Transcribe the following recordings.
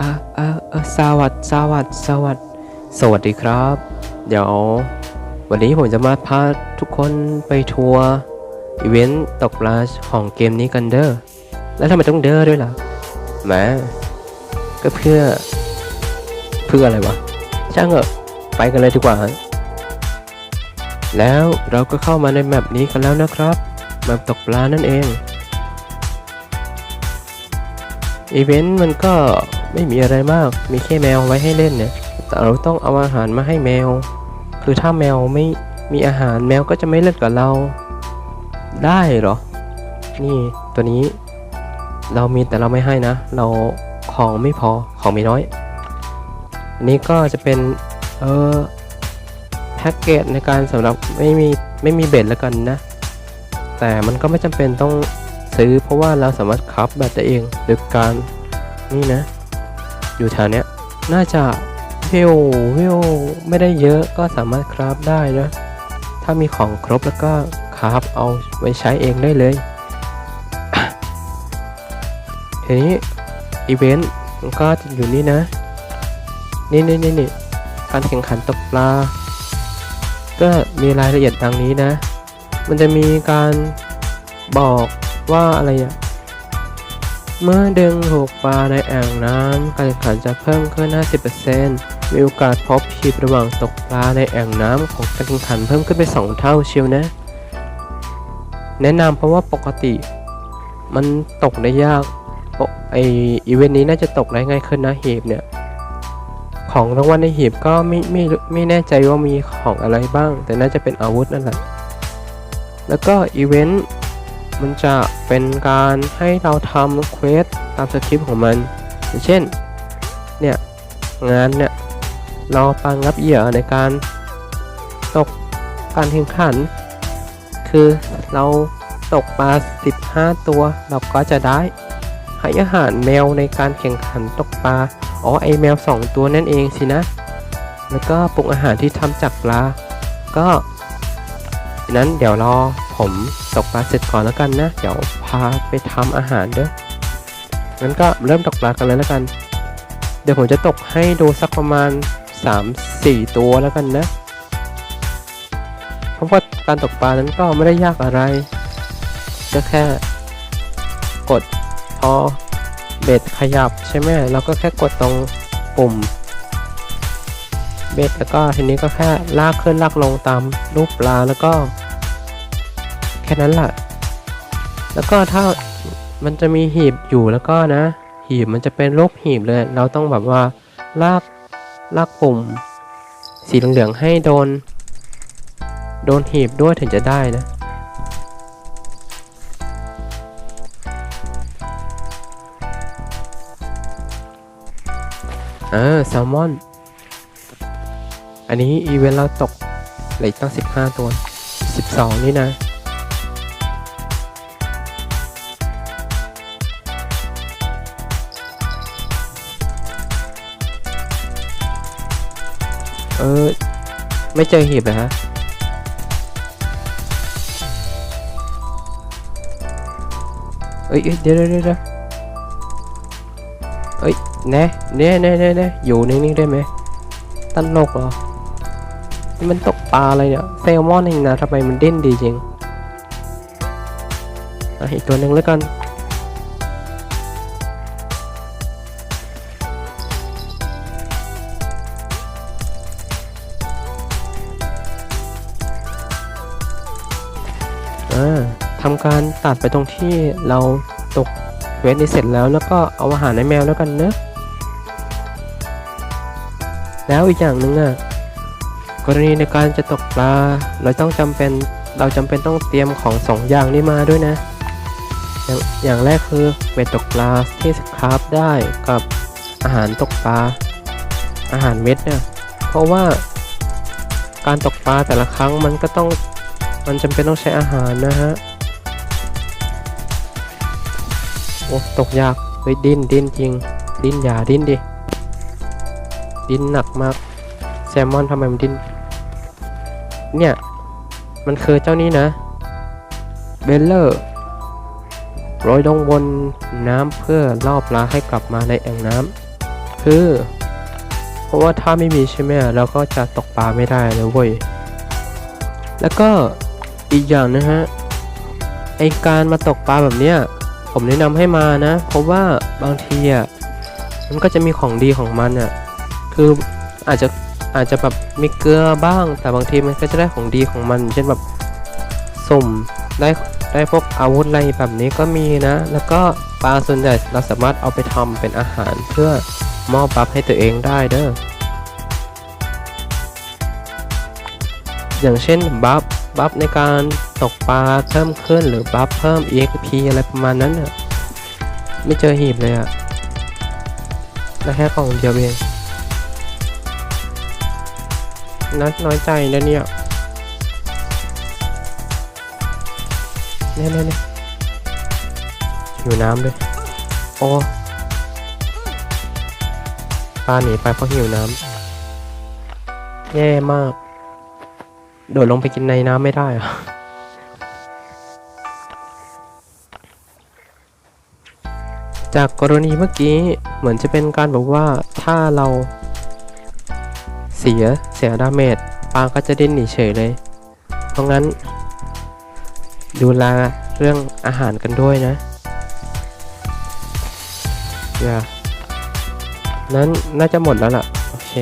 อะอะอะสวัสดสวัสดสวัสดสวัสดีครับ เดี๋ยว วันนี้ผมจะมาพาทุกคนไปทัวร์อีเวนต์ตกปลาของเกมนี้กันเด้อแล้วทำไมต้องเด้อด้วยล่ะแหมก็เพื่อ เพื่ออะไรวะ ช่างเถอะไปกันเลยดีกว่า แล้วเราก็เข้ามาในแมปนี้กันแล้วนะครับแมปตกปลานั่นเองอีเวนต์มันก็ ไม่มีอะไรมาก มีแค่แมวไว้ให้เล่นเนี่ย แต่เราต้องเอาอาหารมาให้แมว คือถ้าแมวไม่มีอาหารแมวก็จะไม่เล่นกับเรา ได้เหรอ นี่ตัวนี้ เรามีแต่เราไม่ให้นะ เราของไม่พอ ของมีน้อย อันนี้ก็จะเป็น เออแพ็กเกจในการสำหรับไม่มีไม่มีเบ็ดแล้วกันนะ แต่มันก็ไม่จำเป็นต้องซื้อเพราะว่าเราสามารถคราฟแบบได้เองโดยการนี่นะ อยู่แถวเนี้ย น่าจะเวลเวลไม่ได้เยอะก็สามารถคราฟได้นะ ถ้ามีของครบแล้วก็คราฟเอาไว้ใช้เองได้เลยทีนี้อีเวนต์มันก็อยู่นี่นะ นี่นี่นี่นี่การแข่งขันตกปลา ก็มีรายละเอียดดังนี้นะ มันจะมีการบอกว่าอะไรอะ เมื่อดึงถูกปลาในแอ่งน้ำการแข่งขันจะเพิ่มขึ้น 50%มีโอกาสพบผิดระหว่างตกปลาในแอ่งน้ำของการแข่งขันเพิ่มขึ้นไป 2 เท่าเชียวนะ แนะนำเพราะว่าปกติมันตกได้ยากปกไออีเวนต์นี้น่าจะตกได้ง่ายขึ้นนะหีบเนี่ย ของรางวัลในหีบก็ไม่ไม่ไม่แน่ใจว่ามีของอะไรบ้าง แต่น่าจะเป็นอาวุธนั่นแหละ แล้วก็อีเวนต์ มันจะเป็นการให้เราทำเควสตามสคริปต์ของมัน เช่น เนี่ย งานเนี่ย เราปังรับเหยื่อในการตกการแข่งขัน คือเราตกปลา 15 ตัว เราก็จะได้ให้อาหารแมวในการแข่งขันตกปลา อ๋อ ไอแมว 2 ตัวนั่นเองสินะ แล้วก็ปรุงอาหารที่ทำจากปลา ก็นั้นเดี๋ยวรอ ผมตกปลาเสร็จก่อนแล้วกันนะ เดี๋ยวพาไปทำอาหารเด้องั้นก็เริ่มตกปลากันเลยแล้วกัน เดี๋ยวผมจะตกให้ดูสักประมาณ 3-4 ตัวแล้วกันนะเพราะว่าการตกปลานั้นก็ไม่ได้ยากอะไรก็แค่กดพอเบ็ดขยับใช่ไหมเราก็แค่กดตรงปุ่มเบ็ดแล้วก็ทีนี้ก็แค่ลากขึ้นลากลงตามรูปปลาแล้วก็ ค่นั้นแหละแล้วก็ถ้ามันจะมีหีบอยู่แล้วก็นะ หีบมันจะเป็นรูปหีบเลย เราต้องแบบว่าลากลากปุ่ม สีเหลืองๆให้โดน โดนหีบด้วยถึงจะได้นะเออแซลมอน อันนี้อีเวนต์เราตกเหลือตั้ง 15 ตัว 12 นี่นะ เออ ไม่เจอหีบเลยฮะ เอ้ยเดี๋ยวเดี๋ยวเดี๋ยวเอ้ยแน่แน่แน่แน่แน่อยู่นิ่งๆได้ไหมตันโลกเหรอ นี่มันตกปลาอะไรเนี่ยแซลมอนเองนะทำไมมันเด่นดีจริงอะอีกตัวหนึ่งแล้วกัน ทำการตัดไปตรงที่เราตกเวทนี้เสร็จแล้วแล้วก็เอาอาหารให้แมวแล้วกันเนอะแล้วอีกอย่างหนึ่งอะกรณีในการจะตกปลาเราต้องจำเป็นเราจำเป็นต้องเตรียมของสองอย่างนี้มาด้วยนะอย่างอย่างแรกคือเบ็ดตกปลาที่สครับได้กับอาหารตกปลาอาหารเม็ดเนี่ยเพราะว่าการตกปลาแต่ละครั้งมันก็ต้อง มันจำเป็นต้องใช้อาหารนะฮะ โอ้ ตกยาก เฮ้ย ดิ้นดิ้นจริง ดิ้นอย่าดิ้นดิ ดิ้นหนักมาก แซลมอนทำไมมันดิ้น เนี่ย มันคือเจ้านี้นะ เบลเลอร์โรยลงบนน้ำเพื่อล่อปลาให้กลับมาในแอ่งน้คือ เพราะว่าถ้าไม่มีใช่ไหมเราก็จะตกปลาไม่ได้เลยเว้ย แล้วก็ อีกอย่างนะฮะไอการมาตกปลาแบบเนี้ยผมแนะนำให้มานะ เพราะว่าบางทีอะมันก็จะมีของดีของมันอะคืออาจจะอาจจะแบบมีเกลือบ้าง แต่บางทีมันก็จะได้ของดีของมัน เช่นแบบสุ่มได้ได้พวกอาวุธอะไรแบบนี้ก็มีนะ แล้วก็ปลาส่วนใหญ่เราสามารถเอาไปทำเป็นอาหารเพื่อมอบบัฟให้ตัวเองได้เด้ออย่างเช่นบัฟ บัฟในการตกปลาเพิ่มขึ้นหรือบัฟเพิ่ม EXP อะไรประมาณนั้นน่ะไม่เจอหีบเลยอะแล้แค่กล่องเดียวเองนัดน้อยใจนะเนี่ยเนี่ยเนี่ยเนี่ยอยู่น้ำเลยโอ้ปลาหนีไปเพราะหิวน้ำแย่มาก โดดลงไปกินในน้ำไม่ได้เหรอะจากกรณีเมื่อกี้เหมือนจะเป็นการบอกว่าถ้าเราเสียเสียดาเมจปางก็จะดิ้นหนีเฉยเลย เพราะงั้น ดูแลเรื่องอาหารกันด้วยนะอย่านั้นน่าจะหมดแล้วล่ะ โอเค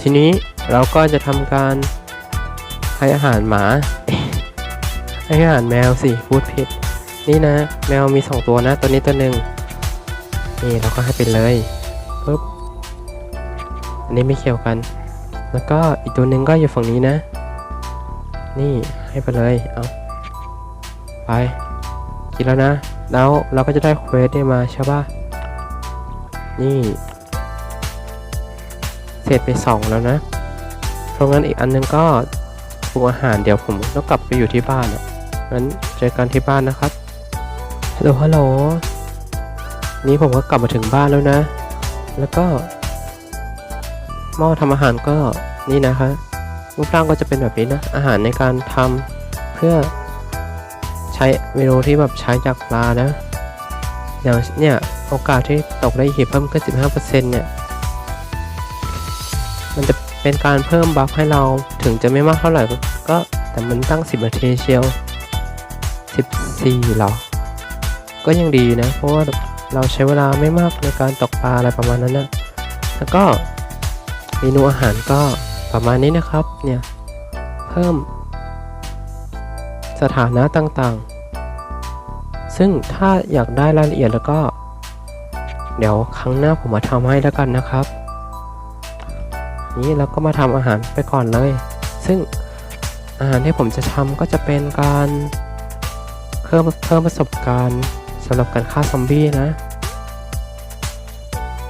ทีนี้เราก็จะทำการ ให้อาหารหมาให้อาหารแมวสิพูดผิด นี่นะ แมวมีสองตัวนะ ตัวนี้ตัวหนึ่งนี่เราก็ให้ไปเลยปุ๊บอันนี้ไม่เกี่ยวกัน แล้วก็อีกตัวหนึ่งก็อยู่ฝั่งนี้นะ นี่ให้ไปเลยเอาไปกินแล้วนะ แล้วเราก็จะได้เควสนี่มาใช่ป่ะนี่เสร็จไปสองแล้วนะเพราะงั้นอีกอันหนึงก็ รุงอาหารเดี๋ยวผมต้องกลับไปอยู่ที่บ้านอะงั้นเจอกันที่บ้านนะครับฮัลโหลฮัลโหลนี่ผมก็กลับมาถึงบ้านแล้วนะ แล้วก็ หม้อทำอาหารก็นี่นะคะรูปร่างก็จะเป็นแบบนี้นะ อาหารในการทำเพื่อใช้เมนูที่แบบใช้จากปลานะ อย่างเนี่ยโอกาสที่ตกได้หีบเพิ่มขึ้น 15%เนี่ย มันจะเป็นการเพิ่มบัฟให้เราถึงจะไม่มากเท่าไหร่ก็แต่มันตั้ง 10นาทีเชียว 14หรอ ก็ยังดีนะ เพราะว่าเราใช้เวลาไม่มากในการตกปลาอะไรประมาณนั้นนะแล้วก็เมนูอาหารก็ประมาณนี้นะครับเนี่ยเพิ่ม สถานะต่างๆ ซึ่งถ้าอยากได้รายละเอียดแล้วก็ เดี๋ยวครั้งหน้าผมมาทำให้แล้วกันนะครับ นี้เราก็มาทำอาหารไปก่อนเลย ซึ่งอาหารที่ผมจะทำก็จะเป็นการเพิ่มเพิ่มประสบการณ์สำหรับการฆ่าซอมบี้นะ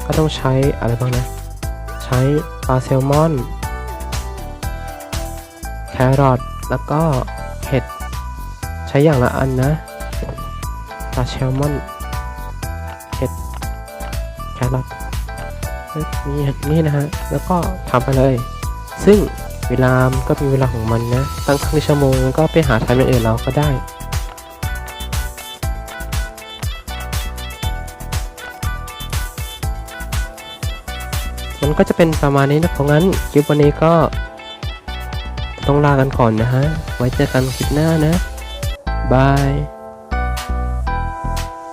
ก็ต้องใช้อะไรบ้างนะ ใช้ปลาแซลมอน แครอทแล้วก็เห็ด ใช้อย่างละอันนะปลาแซลมอนเห็ดแครอท นี่นี่นะฮะ แล้วก็ทำไปเลย ซึ่งเวลาก็มีเวลาของมันนะ ตั้งครึ่งชั่วโมงก็ไปหาทำอย่างอื่นเราก็ได้มันก็จะเป็นประมาณนี้นะเพราะงั้นคลิปวันนี้ก็ต้องลากันก่อนนะฮะ ไว้เจอกันคลิปหน้านะ บาย